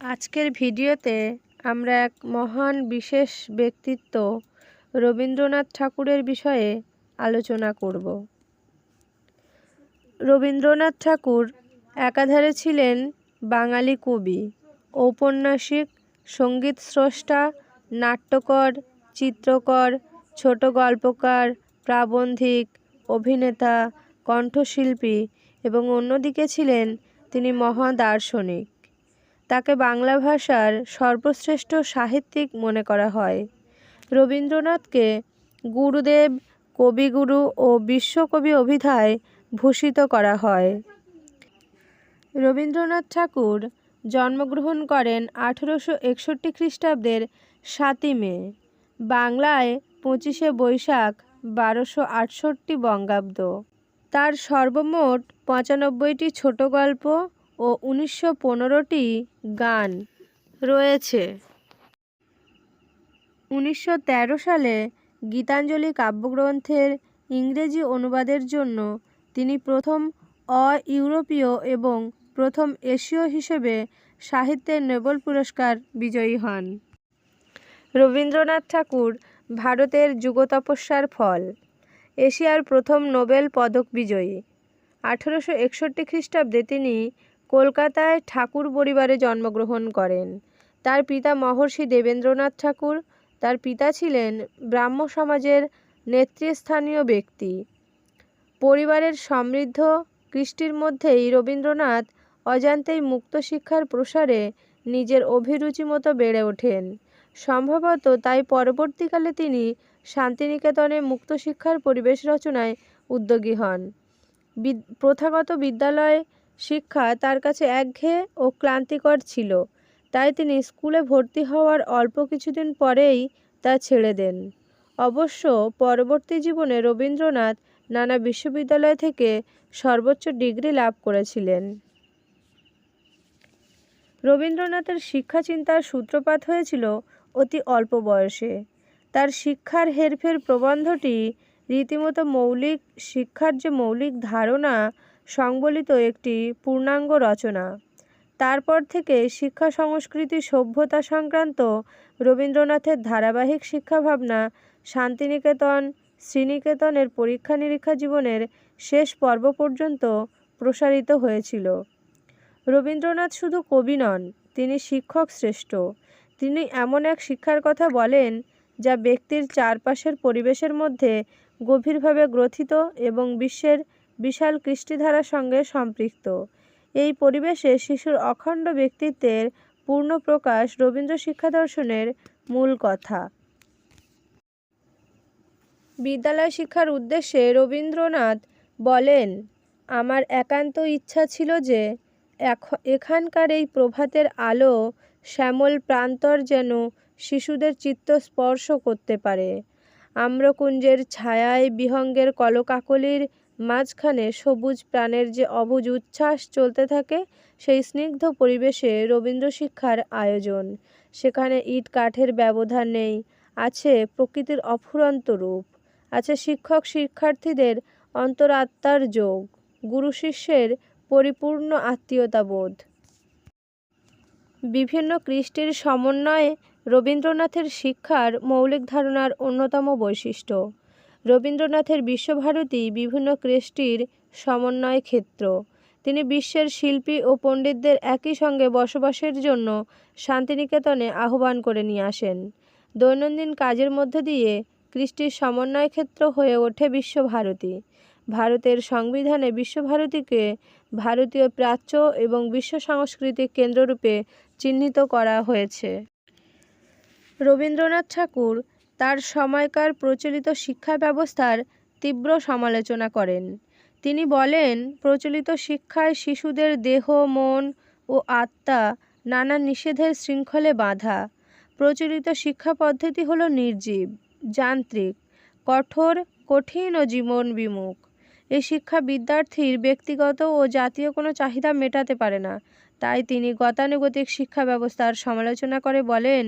আজকের ভিডিওতে আমরা এক মহান, বিশেষ ব্যক্তিত্ব রবীন্দ্রনাথ ঠাকুরের বিষয়ে আলোচনা করব। রবীন্দ্রনাথ ঠাকুর একাধারে ছিলেন বাঙালি কবি, ঔপন্যাসিক, সংগীত স্রষ্টা, নাট্যকর, চিত্রকর, ছোট গল্পকার, প্রাবন্ধিক, অভিনেতা, কণ্ঠশিল্পী এবং অন্যদিকে ছিলেন তিনি মহাদার্শনিক। তাকে বাংলা ভাষার সর্বশ্রেষ্ঠ সাহিত্যিক মনে করা হয়। রবীন্দ্রনাথকে গুরুদেব, কবিগুরু ও বিশ্বকবি অভিধায় ভূষিত করা হয়। রবীন্দ্রনাথ ঠাকুর জন্মগ্রহণ করেন আঠেরোশো একষট্টি খ্রিস্টাব্দের সাতই মে। বাংলায় পঁচিশে বৈশাখ বারোশো আটষট্টি বঙ্গাব্দ। তার সর্বমোট পঁচানব্বইটি ছোট গল্প ও উনিশশো পনেরোটি গান রয়েছে। উনিশশো তেরো সালে গীতাঞ্জলি কাব্যগ্রন্থের ইংরেজি অনুবাদের জন্য তিনি প্রথম অ-ইউরোপীয় এবং প্রথম এশীয় হিসেবে সাহিত্যের নোবেল পুরস্কার বিজয়ী হন। রবীন্দ্রনাথ ঠাকুর ভারতের যুগতপস্যার ফল, এশিয়ার প্রথম নোবেল পদক বিজয়ী। আঠেরোশো একষট্টি খ্রিস্টাব্দে তিনি কলকাতায় ঠাকুর পরিবারে জন্মগ্রহণ করেন। তার পিতা মহর্ষি দেবেন্দ্রনাথ ঠাকুর, তার পিতা ছিলেন ব্রাহ্ম সমাজের নেতৃস্থানীয় ব্যক্তি। পরিবারের সমৃদ্ধ কৃষ্টির মধ্যেই রবীন্দ্রনাথ অজান্তেই মুক্ত শিক্ষার প্রসারে নিজের অভিরুচি মতো বেড়ে ওঠেন। সম্ভবত তাই পরবর্তীকালে তিনি শান্তিনিকেতনে মুক্ত শিক্ষার পরিবেশ রচনায় উদ্যোগী হন। প্রথাগত বিদ্যালয় শিক্ষা তার কাছে একঘেয়ে ও ক্লান্তিকর ছিল। তাই তিনি স্কুলে ভর্তি হওয়ার অল্প কিছুদিন পরেই তা ছেড়ে দেন। অবশ্য পরবর্তী জীবনে রবীন্দ্রনাথ নানা বিশ্ববিদ্যালয় থেকে সর্বোচ্চ ডিগ্রি লাভ করেছিলেন। রবীন্দ্রনাথের শিক্ষা চিন্তার সূত্রপাত হয়েছিল অতি অল্প বয়সে। তার শিক্ষার হেরফের প্রবন্ধটি রীতিমতো মৌলিক, শিক্ষার যে মৌলিক ধারণা সংবলিত একটি পূর্ণাঙ্গ রচনা। তারপর থেকে শিক্ষা সংস্কৃতি সভ্যতা সংক্রান্ত রবীন্দ্রনাথের ধারাবাহিক শিক্ষাভাবনা, শান্তিনিকেতন, শ্রীনিকেতনের পরীক্ষা নিরীক্ষা জীবনের শেষ পর্ব পর্যন্ত প্রসারিত হয়েছিল। রবীন্দ্রনাথ শুধু কবি নন, তিনি শিক্ষক শ্রেষ্ঠ। তিনি এমন এক শিক্ষার কথা বলেন, যা ব্যক্তির চারপাশের পরিবেশের মধ্যে গভীরভাবে গ্রথিত এবং বিশ্বের বিশাল কৃষ্টিধারার সঙ্গে সম্পৃক্ত। এই পরিবেশে শিশুর অখণ্ড ব্যক্তিত্বের পূর্ণ প্রকাশ রবীন্দ্র শিক্ষা দর্শনের মূল কথা। বিদ্যালয় শিক্ষার উদ্দেশ্যে রবীন্দ্রনাথ বলেন, আমার একান্ত ইচ্ছা ছিল যে এখানকার এই প্রভাতের আলো শ্যামল প্রান্তর যেন শিশুদের চিত্ত স্পর্শ করতে পারে। আম্রকুঞ্জের ছায়ায় বিহঙ্গের কলকাকলির মাঝখানে সবুজ প্রাণের যে অবুজ উচ্ছ্বাস চলতে থাকে, সেই স্নিগ্ধ পরিবেশে রবীন্দ্র শিক্ষার আয়োজন। সেখানে ইট কাঠের ব্যবধান নেই, আছে প্রকৃতির অফুরন্ত রূপ, আছে শিক্ষক শিক্ষার্থীদের অন্তরাত্মার যোগ, গুরু শিষ্যের পরিপূর্ণ আত্মীয়তাবোধ। বিভিন্ন কৃষ্টির সমন্বয়ে রবীন্দ্রনাথের শিক্ষার মৌলিক ধারণার অন্যতম বৈশিষ্ট্য। রবীন্দ্রনাথের বিশ্বভারতী বিভিন্ন কৃষ্টির সমন্বয় ক্ষেত্র। তিনি বিশ্বের শিল্পী ও পণ্ডিতদের একই সঙ্গে বসবাসের জন্য শান্তিনিকেতনে আহ্বান করে নিয়ে আসেন। দৈনন্দিন কাজের মধ্য দিয়ে কৃষ্টির সমন্বয় ক্ষেত্র হয়ে ওঠে বিশ্বভারতী। ভারতের সংবিধানে বিশ্বভারতীকে ভারতীয় প্রাচ্য এবং বিশ্ব সাংস্কৃতিক কেন্দ্ররূপে চিহ্নিত করা হয়েছে। রবীন্দ্রনাথ ঠাকুর তার সময়কার প্রচলিত শিক্ষা ব্যবস্থার তীব্র সমালোচনা করেন। তিনি বলেন, প্রচলিত শিক্ষায় শিশুদের দেহ, মন ও আত্মা নানা নিষেধের শৃঙ্খলে বাঁধা। প্রচলিত শিক্ষা পদ্ধতি হলো নির্জীব, যান্ত্রিক, কঠোর, কঠিন ও জীবন বিমুখ। এই শিক্ষা বিদ্যার্থীর ব্যক্তিগত ও জাতীয় কোনো চাহিদা মেটাতে পারে না। তাই তিনি গতানুগতিক শিক্ষা ব্যবস্থার সমালোচনা করে বলেন,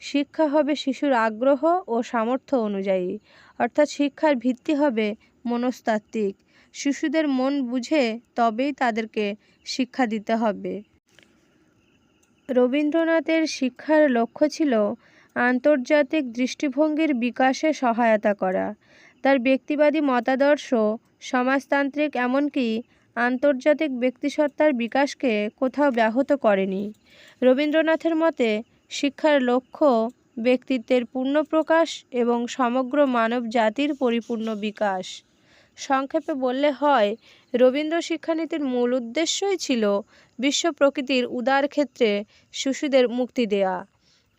শিক্ষা হবে শিশুর আগ্রহ ও সামর্থ্য অনুযায়ী, অর্থাৎ শিক্ষার ভিত্তি হবে মনস্তাত্ত্বিক। শিশুদের মন বুঝে তবেই তাদেরকে শিক্ষা দিতে হবে। রবীন্দ্রনাথের শিক্ষার লক্ষ্য ছিল আন্তর্জাতিক দৃষ্টিভঙ্গির বিকাশে সহায়তা করা। তার ব্যক্তিবাদী মতাদর্শ, সমাজতান্ত্রিক এমনকি আন্তর্জাতিক ব্যক্তিসত্তার বিকাশকে কোথাও ব্যাহত করেনি। রবীন্দ্রনাথের মতে, শিক্ষার লক্ষ্য ব্যক্তিত্বের পূর্ণ প্রকাশ এবং সমগ্র মানব জাতির পরিপূর্ণ বিকাশ। সংক্ষেপে বললে হয়, রবীন্দ্র শিক্ষানীতির মূল উদ্দেশ্যই ছিল বিশ্ব প্রকৃতির উদার ক্ষেত্রে শিশুদের মুক্তি দেয়া।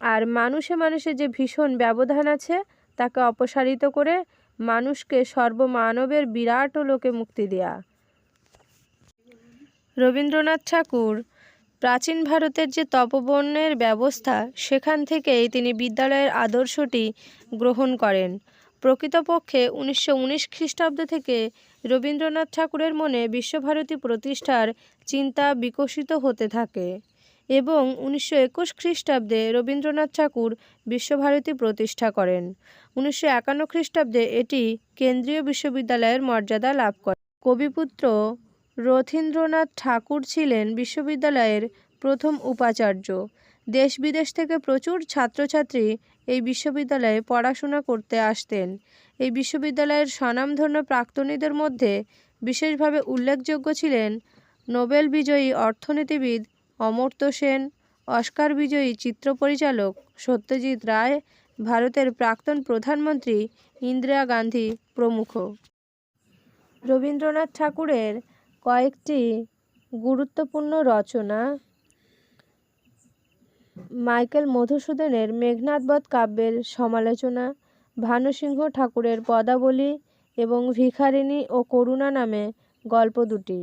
আর মানুষে মানুষে যে ভীষণ ব্যবধান আছে, তাকে অপসারিত করে মানুষকে সর্বমানবের বিরাট লোকে মুক্তি দেয়া। রবীন্দ্রনাথ ঠাকুর প্রাচীন ভারতের যে তপবনের ব্যবস্থা, সেখান থেকেই তিনি বিদ্যালয়ের আদর্শটি গ্রহণ করেন। প্রকৃতপক্ষে উনিশশো উনিশ খ্রিস্টাব্দ থেকে রবীন্দ্রনাথ ঠাকুরের মনে বিশ্বভারতী প্রতিষ্ঠার চিন্তা বিকশিত হতে থাকে এবং উনিশশো একুশ খ্রিস্টাব্দে রবীন্দ্রনাথ ঠাকুর বিশ্বভারতী প্রতিষ্ঠা করেন। উনিশশো একান্ন খ্রিস্টাব্দে এটি কেন্দ্রীয় বিশ্ববিদ্যালয়ের মর্যাদা লাভ করে কবিপুত্র রথীন্দ্রনাথ ঠাকুর ছিলেন বিশ্ববিদ্যালয়ের প্রথম উপাচার্য। দেশ বিদেশ থেকে প্রচুর ছাত্রছাত্রী এই বিশ্ববিদ্যালয়ে পড়াশোনা করতে আসতেন। এই বিশ্ববিদ্যালয়ের স্বনামধন্য প্রাক্তনীদের মধ্যে বিশেষভাবে উল্লেখযোগ্য ছিলেন নোবেল বিজয়ী অর্থনীতিবিদ অমর্ত্য সেন, অস্কার বিজয়ী চিত্র পরিচালক সত্যজিৎ রায়, ভারতের প্রাক্তন প্রধানমন্ত্রী ইন্দিরা গান্ধী প্রমুখ। রবীন্দ্রনাথ ঠাকুরের কয়েকটি গুরুত্বপূর্ণ রচনা। মাইকেল মধুসূদনের মেঘনাদবধ কাব্যের সমালোচনা, ভানুসিংহ ঠাকুরের পদাবলী এবং ভিখারিণী ও করুণা নামে গল্প দুটি।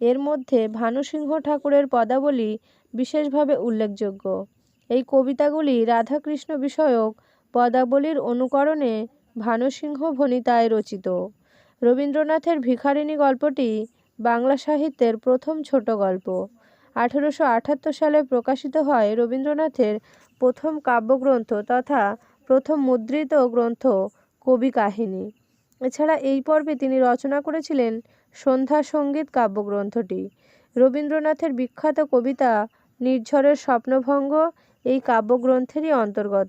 এর মধ্যে ভানুসিংহ ঠাকুরের পদাবলী বিশেষভাবে উল্লেখযোগ্য। এই কবিতাগুলি রাধাকৃষ্ণ বিষয়ক পদাবলীর অনুকরণে ভানুসিংহ ভণিতায় রচিত। রবীন্দ্রনাথের ভিখারিণী গল্পটি বাংলা সাহিত্যের প্রথম ছোট গল্প। আঠেরোশো আটাত্তর সালে প্রকাশিত হয় রবীন্দ্রনাথের প্রথম কাব্যগ্রন্থ তথা প্রথম মুদ্রিত গ্রন্থ কবি কাহিনী। এছাড়া এই পর্বে তিনি রচনা করেছিলেন সন্ধ্যা সংগীত কাব্যগ্রন্থটি। রবীন্দ্রনাথের বিখ্যাত কবিতা নির্ঝরের স্বপ্নভঙ্গ এই কাব্যগ্রন্থেরই অন্তর্গত।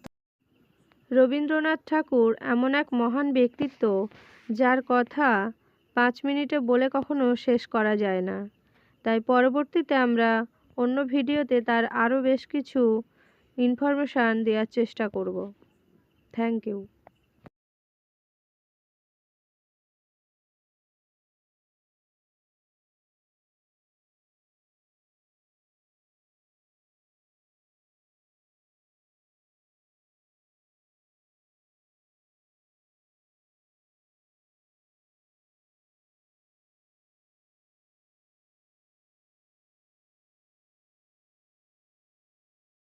রবীন্দ্রনাথ ঠাকুর এমন এক মহান ব্যক্তিত্ব যার কথা পাঁচ মিনিটে বলে কখনো শেষ করা যায় না। তাই পরবর্তীতে আমরা অন্য ভিডিওতে তার আরও বেশ কিছু ইনফরমেশান দেওয়ার চেষ্টা করব। Thank you